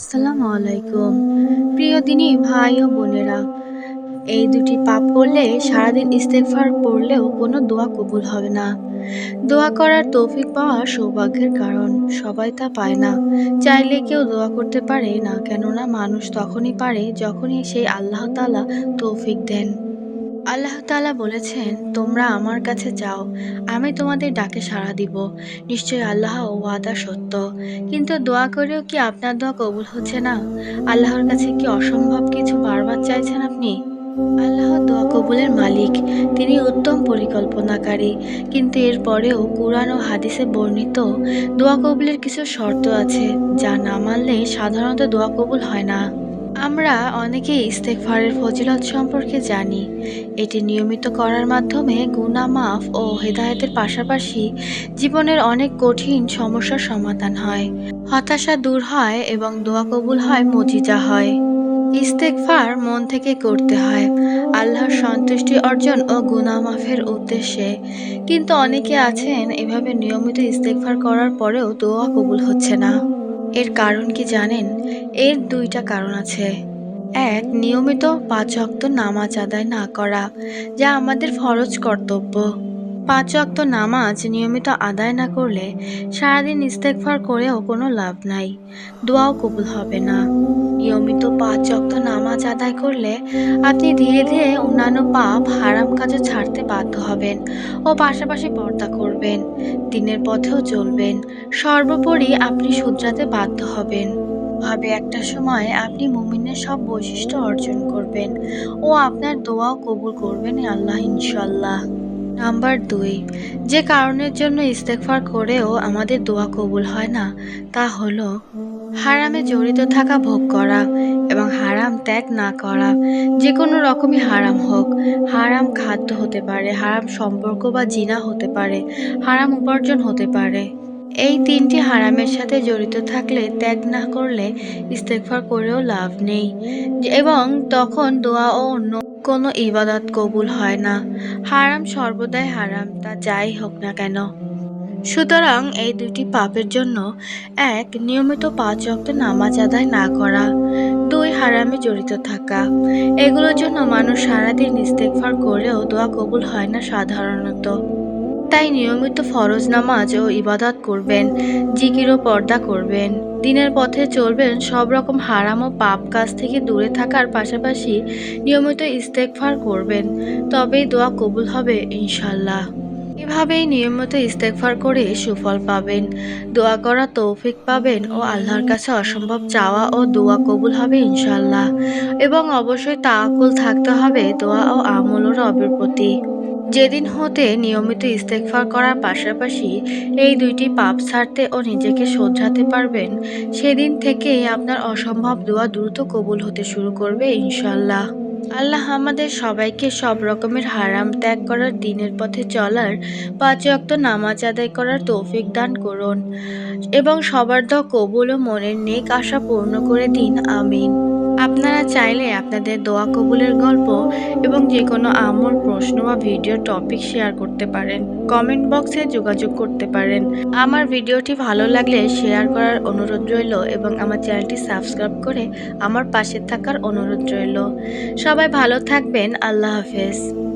আসসালামু আলাইকুম। প্রিয় দিনী, ভাই ও বোনেরা, এই দুটি পাপ করলে, সারাদিন ইস্তেফার পড়লেও কোনো দোয়া কবুল হবে না। দোয়া করার তৌফিক পাওয়া সৌভাগ্যের কারণ, সবাই তা পায় না। চাইলে কেউ দোয়া করতে পারে না, কেননা মানুষ তখনই পারে যখনই সেই আল্লাহ তাআলা তৌফিক দেন। আল্লাহ তালা বলেছেন, তোমরা আমার কাছে যাও, আমি তোমাদের ডাকে সাড়া দিব। নিশ্চয়ই আল্লাহ ওয়াদা সত্য। কিন্তু দোয়া করেও কি আপনার দোয়া কবুল হচ্ছে না? আল্লাহর কাছে কি অসম্ভব কিছু বারবার চাইছেন আপনি? আল্লাহ দোয়া কবুলের মালিক। তিনি উত্তম পরিকল্পনাকারী। কিন্তু এরপরেও কোরআন ও হাদিসে বর্ণিত দোয়া কবুলের কিছু শর্ত আছে, যা না মানলে সাধারণত দোয়া কবুল হয় না। আমরা অনেকেই ইস্তেগফারের ফজিলত সম্পর্কে জানি। এটি নিয়মিত করার মাধ্যমে গুনাহ মাফ ও হেদায়তের পাশাপাশি জীবনের অনেক কঠিন সমস্যার সমাধান হয়। হতাশা দূর হয় এবং দোয়া কবুল হয় মজিজা হয়। ইস্তেগফার মন থেকে করতে হয়, আল্লাহর সন্তুষ্টি অর্জন ও গুনাহ মাফের উদ্দেশ্যে। কিন্তু অনেকে আছেন এভাবে নিয়মিত ইস্তেগফার করার পরেও দোয়া কবুল হচ্ছে না। এর কারণ কি জানেন? এর দুইটা কারণ আছে। এক, নিয়মিত পাঁচ ওয়াক্ত নামাজ আদায় না করা, যা আমাদের ফরজ কর্তব্য। পাঁচ ওয়াক্ত নামাজ নিয়মিত আদায় না করলে সারাদিন ইস্তেকফার করেও কোনো লাভ নাই। দোয়াও কবুল হবে না। নিয়মিত পাঁচ ওয়াক্ত নামাজ আদায় করলে আপনি ধীরে ধীরে অন্যান্য পাপ, হারাম কাজে ছাড়তে বাধ্য হবেন ও পাশাপাশি পর্দা করবেন। দিনের পথেও চলবেন। সর্বোপরি আপনি শুধরাতে বাধ্য হবেন। ভাবে একটা সময় আপনি মুমিনের সব বৈশিষ্ট্য অর্জন করবেন ও আপনার দোয়াও কবুল করবেন আল্লাহ ইনশাল্লাহ নাম্বার দুই, যে কারণের জন্য ইস্তেকফার করেও আমাদের দোয়া কবুল হয় না, তা হলো হারামে জড়িত থাকা, ভোগ করা এবং হারাম ত্যাগ না করা। যে কোনো রকমই হারাম হোক, হারাম খাদ্য হতে পারে, হারাম সম্পর্ক বা জিনা হতে পারে, হারাম উপার্জন হতে পারে। এই তিনটি হারামের সাথে জড়িত থাকলে ত্যাগ না করলে ইস্তেগফার করেও লাভ নেই। এবং তখন দোয়া ও অন্য কোনো ইবাদত কবুল হয় না। হারাম সর্বদাই হারাম, তা যাই হোক না কেন। সুতরাং এই দুটি পাপের জন্য এক, নিয়মিত পাঁচ ওয়াক্ত নামাজ আদায় না করা। দুই, হারামে জড়িত থাকা। এগুলোর জন্য মানুষ সারাদিন ইস্তেকফার করেও দোয়া কবুল হয় না সাধারণত। তাই নিয়মিত ফরজ নামাজ ও ইবাদত করবেন, জিকির পর্দা করবেন। দিনের পথে চলবেন সব রকম হারাম ও পাপ কাজ থেকে দূরে থাকার পাশাপাশি নিয়মিত ইস্তেগফার করবেন। তবেই দোয়া কবুল হবে ইনশাল্লাহ এভাবেই নিয়মিত ইস্তেকফার করে সুফল পাবেন। দোয়া করা তৌফিক পাবেন ও আল্লাহর কাছে অসম্ভব চাওয়া ও দোয়া কবুল হবে ইনশাল্লাহ এবং অবশ্যই তাআকুল থাকতে হবে দোয়া ও আমল ও রবের প্রতি। যেদিন হতে নিয়মিত ইস্তেগফার করার পাশাপাশি এই দুইটি পাপ ছাড়তে ও নিজেকে শোধরাতে পারবেন, সেদিন থেকেই আপনার অসম্ভব দোয়া দ্রুত কবুল হতে শুরু করবে ইনশাল্লাহ আল্লাহ আমাদের সবাইকে সব রকমের হারাম ত্যাগ করার দিনের পথে চলার পাঁচ ওয়াক্ত নামাজ আদায় করার তৌফিক দান করুন এবং সবার দোয়া কবুল ও মনের নেক আশা পূর্ণ করে দিন, আমিন। আপনারা চাইলে আপনাদের দোয়া কবুলের গল্প এবং যে কোনো আমল প্রশ্ন বা ভিডিও টপিক শেয়ার করতে পারেন। কমেন্ট বক্সে যোগাযোগ করতে পারেন। আমার ভিডিওটি ভালো লাগলে শেয়ার করার অনুরোধ রইল এবং আমার চ্যানেলটি সাবস্ক্রাইব করে আমার পাশে থাকার অনুরোধ রইল। সবাই ভালো থাকবেন। আল্লাহ হাফেজ।